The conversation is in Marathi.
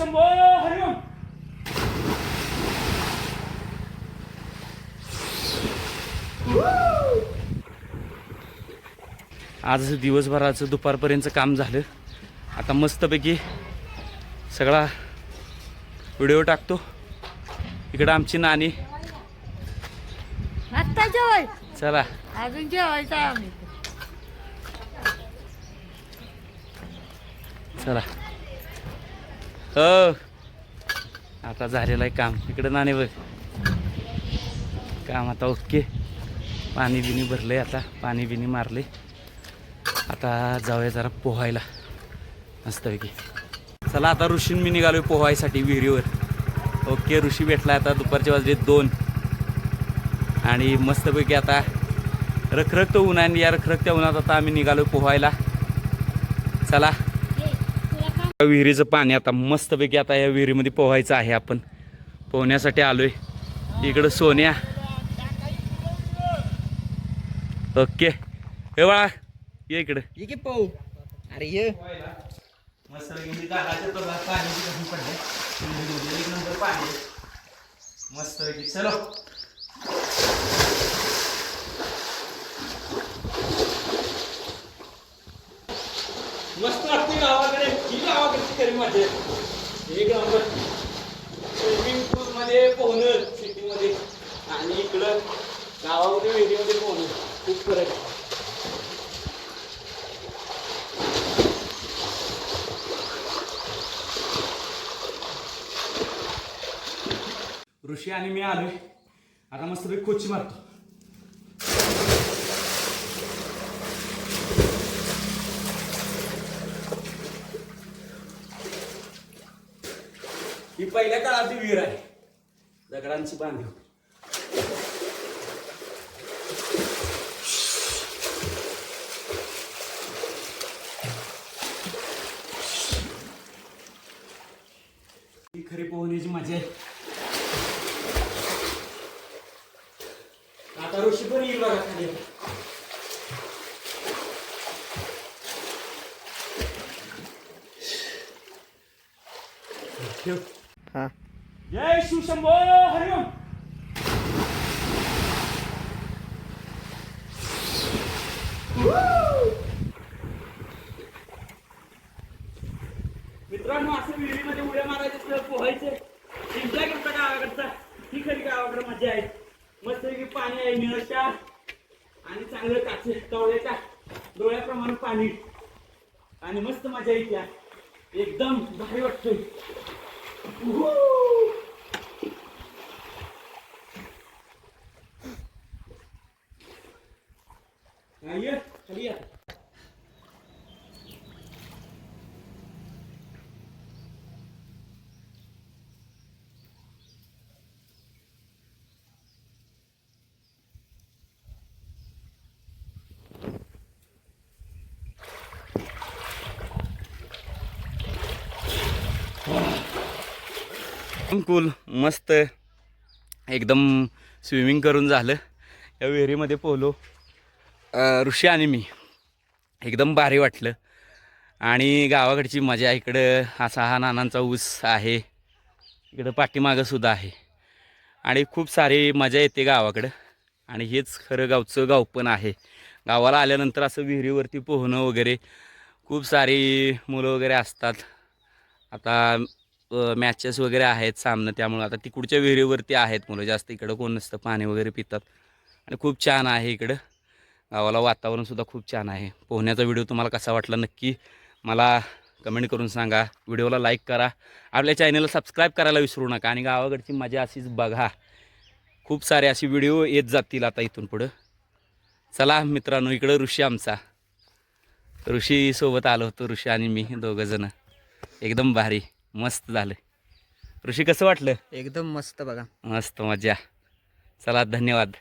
हरिओम आज दिवसभराचं दुपारपर्यंतचं काम झालं. आता मस्तपैकी सगळा व्हिडिओ टाकतो. इकडं आमची जेवाय. चला. अजून जेवायचं आम्ही. चला. हो. आता झालेलं आहे काम. इकडं नाणे बघ. काम आता ओके. पाणी बिनी भरले आता. पाणी बिनी मारले आता जाऊया जरा पोहायला. मस्तपैकी. चला आता ऋषीन मी निघालोय पोहायसाठी विहिरीवर. ओके ऋषी भेटला आता दुपारच्या वाजले दोन. आणि मस्तपैकी आता रखरखत ऊन आहे आणि या रखरखत्या उन्हात आता आम्ही निघालोय पोहायला. चला. विहिरीचं पाणी आता मस्तपैकी आता या विहिरीमध्ये पोहायचं आहे आपण. पोहण्यासाठी आलोय. इकडं सोन्या. ओके. हे बाळा ये इकडं. ये की पाहू. अरे ये. मस्त पाणी मस्त चलो. मस्त वाटते गावाकडे ही गावाकडची करी मजा आहे. एक नंबर स्विमिंग पूलमध्ये पोहणं सिटीमध्ये आणि इकडं गावामध्ये विहिरीमध्ये पोहणं. खूप फरक आहे. ऋषी आणि मी आलोय. आता मस्त कोची मारतो. ही पहिल्या काळातली विहीर आहे. दगडांची बांधीव ही खरी पोहण्याची मजा आहे. आता ऋषी पण येईल बघा खाली. ठेव. हा. जय शिवशंभो हरिओम मित्रांनो असं विहिरीमध्ये उड्या मारायचं असलं पोहायचं. चिंता करता गावाकडचा? ही खरी गावाकडे मजा आहे. मस्त पाणी आहे निळशा आणि चांगलं काचे तवळ्याच्या डोळ्याप्रमाणे पाणी. आणि मस्त मजा येते त्या एकदम भारी वाटतोय. उहू. हा, ये खाली या एकदम कुल मस्त एकदम स्विमिंग करून झालं. या विहिरीमध्ये पोहलो. ऋषी आणि मी. एकदम भारी वाटलं. आणि गावाकडची मजा इकडं असा हा नानांचा ऊस आहे. इकडं पाठीमागं सुद्धा आहे. आणि खूप सारी मजा येते गावाकडं. आणि हेच खरं गावचं गाव पण आहे. गावाला आल्यानंतर असं विहिरीवरती पोहणं वगैरे खूप सारी मुलं वगैरे असतात. आता मॅचेस वगैरे आहेत सामनं त्यामुळं. आता तिकडच्या विहिरीवरती आहेत मुलं जास्त इकडं कोण नसतं पाणी वगैरे पितात. आणि खूप छान आहे इकडं. गावाला वातावरणसुद्धा खूप छान आहे. पोहण्याचा व्हिडिओ तुम्हाला कसा वाटला नक्की मला कमेंट करून सांगा. व्हिडिओला लाईक करा. आपल्या चॅनलला सबस्क्राईब करायला विसरू नका आणि गावाकडची मजा अशीच बघा. खूप सारे असे व्हिडिओ येत जातील आता इथून पुढं. चला मित्रांनो इकडं ऋषी आमचा. ऋषीसोबत आलो होतो ऋषी आणि मी दोघंजणं एकदम भारी. मस्त झालं. ऋषी कसं वाटलं? एकदम मस्त बघा. मस्त मजा चला धन्यवाद.